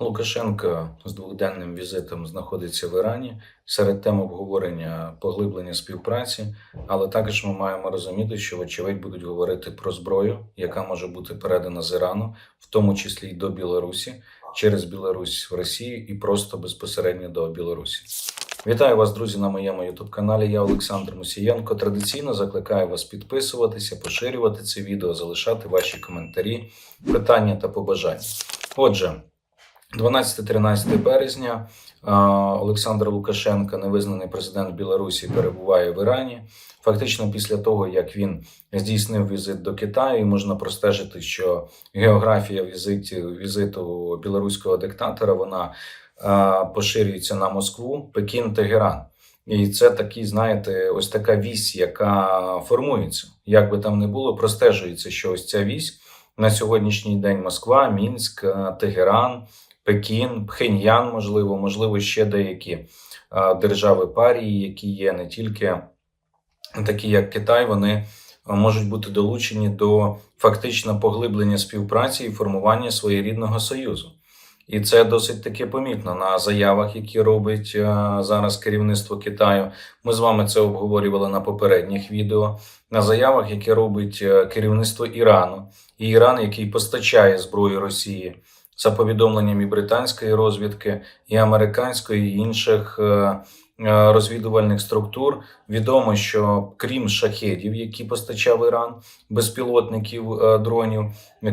Лукашенко з дводенним візитом знаходиться в Ірані. Серед тем обговорення поглиблення співпраці, але також ми маємо розуміти, що вочевидь будуть говорити про зброю, яка може бути передана з Ірану, в тому числі й до Білорусі, через Білорусь в Росію і просто безпосередньо до Білорусі. Вітаю вас, друзі, на моєму youtube каналі. Я Олександр Мусієнко. Традиційно закликаю вас підписуватися, поширювати це відео, залишати ваші коментарі, питання та побажання. Отже, 12-13 березня е, Олександр Лукашенко, невизнаний президент Білорусі, перебуває в Ірані. Фактично, після того як він здійснив візит до Китаю, можна простежити, що географія візитів, візиту білоруського диктатора вона е, поширюється на Москву, Пекін, Тегеран. І це такий, знаєте, ось така вісь, яка формується. Як би там не було, простежується, що ось ця вісь на сьогоднішній день Москва, Мінськ, е, Тегеран. Пекін, Пхеньян, можливо, можливо, ще деякі держави парії, які є не тільки такі, як Китай, вони можуть бути долучені до фактично поглиблення співпраці і формування своєрідного союзу. І це досить таки помітно на заявах, які робить зараз керівництво Китаю. Ми з вами це обговорювали на попередніх відео. На заявах, які робить е, керівництво Ірану, і Іран, який постачає зброю Росії за повідомленням і британської розвідки, і американської, і інших е, е, розвідувальних структур, відомо, що крім шахедів, які постачав Іран, безпілотників е, дронів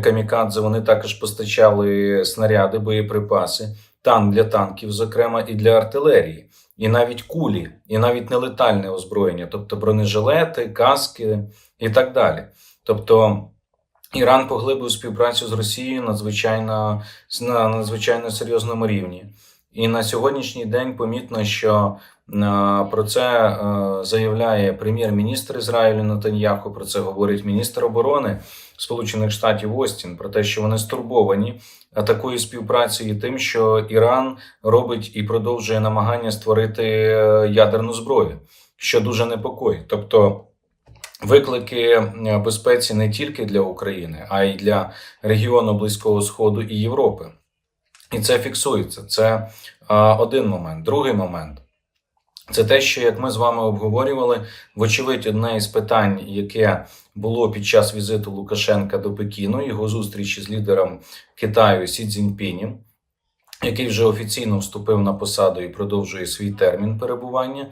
камікадзе, вони також постачали снаряди, боєприпаси, танк для танків, зокрема, і для артилерії, і навіть кулі, і навіть нелетальне озброєння, тобто бронежилети, каски і так далі. Тобто. Іран поглибив співпрацю з Росією надзвичайно на надзвичайно серйозному рівні, і на сьогоднішній день помітно, що е, про це е, заявляє прем'єр-міністр Ізраїлю Натаньяху. Про це говорить міністр оборони Сполучених Штатів Остін про те, що вони стурбовані такою співпрацею, тим, що Іран робить і продовжує намагання створити е, ядерну зброю, що дуже непокоїть. Тобто. Виклики е, безпеці не тільки для України, а й для регіону Близького Сходу і Європи. І це фіксується. Це один момент. Другий момент це те, що як ми з вами обговорювали, вочевидь, одне із питань, яке було під час візиту Лукашенка до Пекіну, його зустрічі з лідером Китаю Сі Цзіньпінем, який вже офіційно вступив на посаду і продовжує свій термін перебування.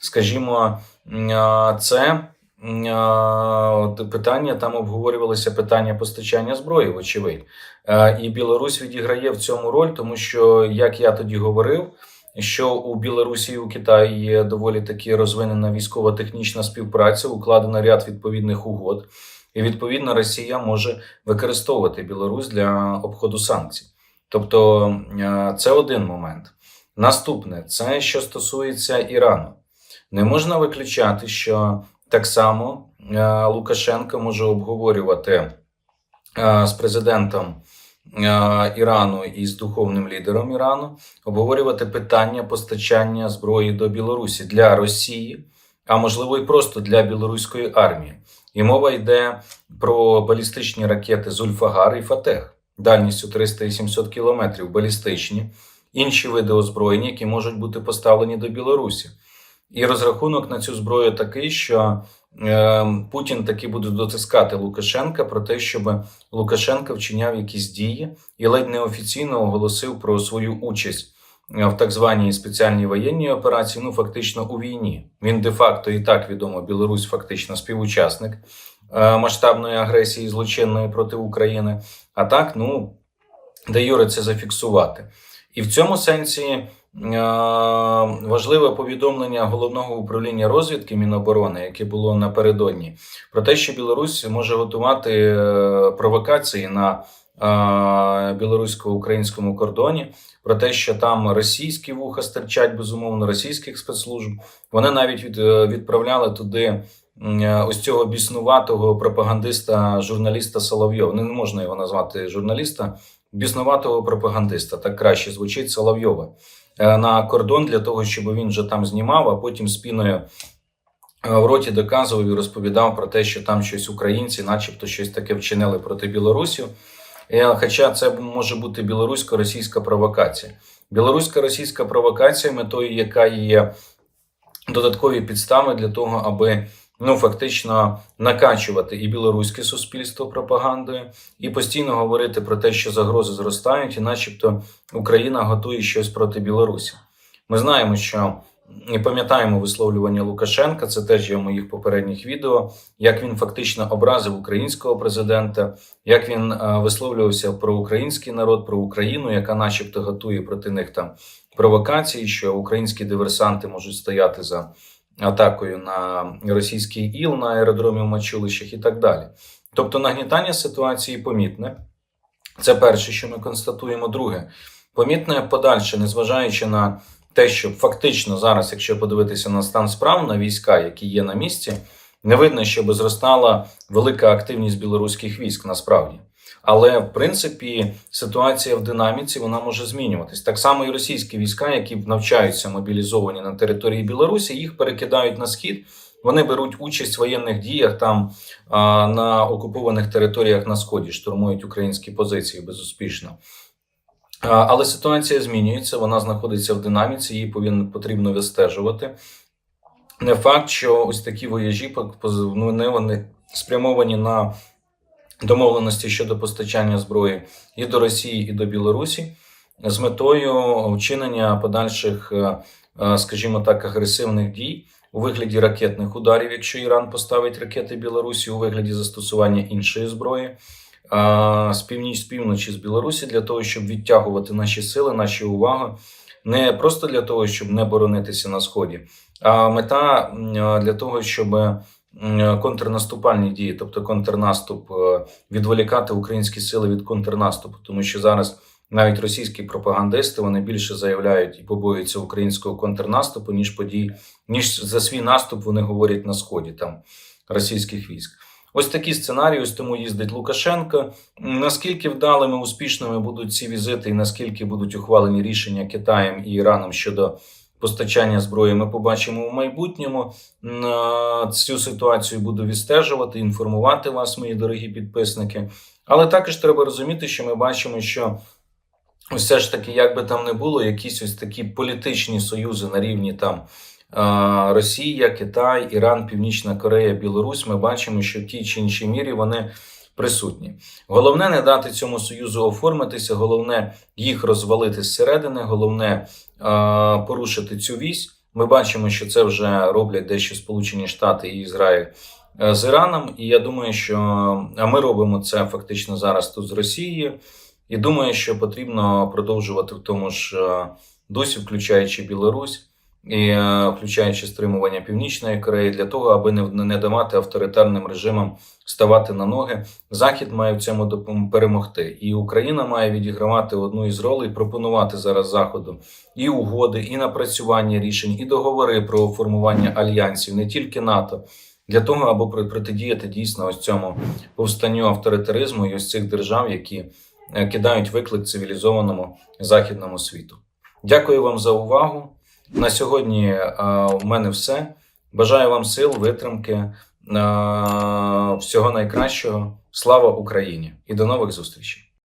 Скажімо, це. Питання там обговорювалися питання постачання зброї, вочевидь. І Білорусь відіграє в цьому роль, тому що, як я тоді говорив, що у Білорусі і у Китаї є доволі таки розвинена військово-технічна співпраця, укладено ряд відповідних угод, і відповідно Росія може використовувати Білорусь для обходу санкцій. Тобто це один момент. Наступне це що стосується Ірану. Не можна виключати, що так само е, Лукашенко може обговорювати е, з президентом е, Ірану і з духовним лідером Ірану, обговорювати питання постачання зброї до Білорусі для Росії, а можливо і просто для білоруської армії. І мова йде про балістичні ракети Зульфагар і Фатех дальністю 300 і 700 кілометрів, балістичні, інші види озброєння, які можуть бути поставлені до Білорусі. І розрахунок на цю зброю такий, що е, Путін таки буде дотискати Лукашенка про те, щоб Лукашенко вчиняв якісь дії і ледь неофіційно оголосив про свою участь в так званій спеціальній воєнній операції. Ну фактично у війні. Він де-факто і так відомо, Білорусь фактично співучасник е, масштабної агресії злочинної проти України. А так, ну де Юре це зафіксувати. І в цьому сенсі. Важливе повідомлення головного управління розвідки Міноборони, яке було напередодні, про те, що Білорусь може готувати е, провокації на білорусько-українському кордоні, про те, що там російські вуха стирчать, безумовно, російських спецслужб. Вони навіть від, е, відправляли туди. Е, ось цього біснуватого пропагандиста, журналіста Соловйова. Не можна його назвати журналіста, біснуватого пропагандиста. Так краще звучить Соловйова. Е, на кордон для того, щоб він вже там знімав, а потім спіною е, в роті доказував і розповідав про те, що там щось українці, начебто, щось таке вчинили проти Білорусі. Е, Хоча це може бути білорусько-російська провокація. Білоруська російська провокація, метою яка є додаткові підстави для того, аби ну фактично накачувати і білоруське суспільство пропагандою, і постійно говорити про те, що загрози зростають, і, начебто, Україна готує щось проти Білорусі. Ми знаємо, що і пам'ятаємо висловлювання Лукашенка. Це теж є в моїх попередніх відео, як він фактично образив українського президента, як він е, висловлювався про український народ, про Україну, яка, начебто, готує проти них там провокації, що українські диверсанти можуть стояти за атакою на російський іл на аеродромі в Мачулищах і так далі. Тобто нагнітання ситуації помітне. Це перше, що ми констатуємо. Друге, помітне подальше, незважаючи на те, що фактично зараз, якщо подивитися на стан справ на війська, які є на місці, не видно, щоб зростала велика активність білоруських військ насправді. Але в принципі ситуація в динаміці вона може змінюватись. Так само і російські війська, які навчаються мобілізовані на території Білорусі, їх перекидають на схід. Вони беруть участь в воєнних діях там на окупованих територіях на сході, штурмують українські позиції безуспішно. Але ситуація змінюється, вона знаходиться в динаміці, її повинно потрібно вистежувати. Не факт, що ось такі вояжі ну, вони спрямовані на домовленості щодо постачання зброї і до Росії, і до Білорусі з метою вчинення подальших, е, е, скажімо так, агресивних дій у вигляді ракетних ударів, якщо Іран поставить ракети Білорусі у вигляді застосування іншої зброї. З північ з півночі з Білорусі для того, щоб відтягувати наші сили, наші уваги, не просто для того, щоб не боронитися на сході, а мета е, для того, щоб контрнаступальні дії, тобто контрнаступ, е, відволікати українські сили від контрнаступу, тому що зараз навіть російські пропагандисти вони більше заявляють і побоюються українського контрнаступу, ніж подій, ніж за свій наступ вони говорять на сході там російських військ. Ось такі сценарії, ось тому їздить Лукашенко. Наскільки вдалими, успішними будуть ці візити, і наскільки будуть ухвалені рішення Китаєм і Іраном щодо постачання зброї, ми побачимо в майбутньому. Цю ситуацію буду відстежувати, інформувати вас, мої дорогі підписники. Але також треба розуміти, що ми бачимо, що все ж таки, як би там не було, якісь ось такі політичні союзи на рівні там. Росія, Китай, Іран, Північна Корея, Білорусь. Ми бачимо, що в тій чи іншій мірі вони присутні. Головне не дати цьому союзу оформитися, головне їх розвалити зсередини, головне порушити цю вісь. Ми бачимо, що це вже роблять дещо Сполучені Штати і Ізраїль е, з Іраном. І я думаю, що а ми робимо це фактично зараз тут з Росією. І думаю, що потрібно продовжувати в тому ж досі, дусі, включаючи Білорусь і е, включаючи стримування Північної Кореї, для того, аби не, давати авторитарним режимам ставати на ноги. Захід має в цьому перемогти, і Україна має відігравати одну із ролей, пропонувати зараз заходу і угоди, і напрацювання рішень, і договори про формування альянсів, не тільки НАТО. Для того, аби протидіяти дійсно ось цьому повстанню авторитаризму і ось цих держав, які е, кидають виклик цивілізованому західному світу. Дякую вам за увагу. На сьогодні е, у мене все. Бажаю вам сил, витримки, е, всього найкращого. Слава Україні і до нових зустрічей!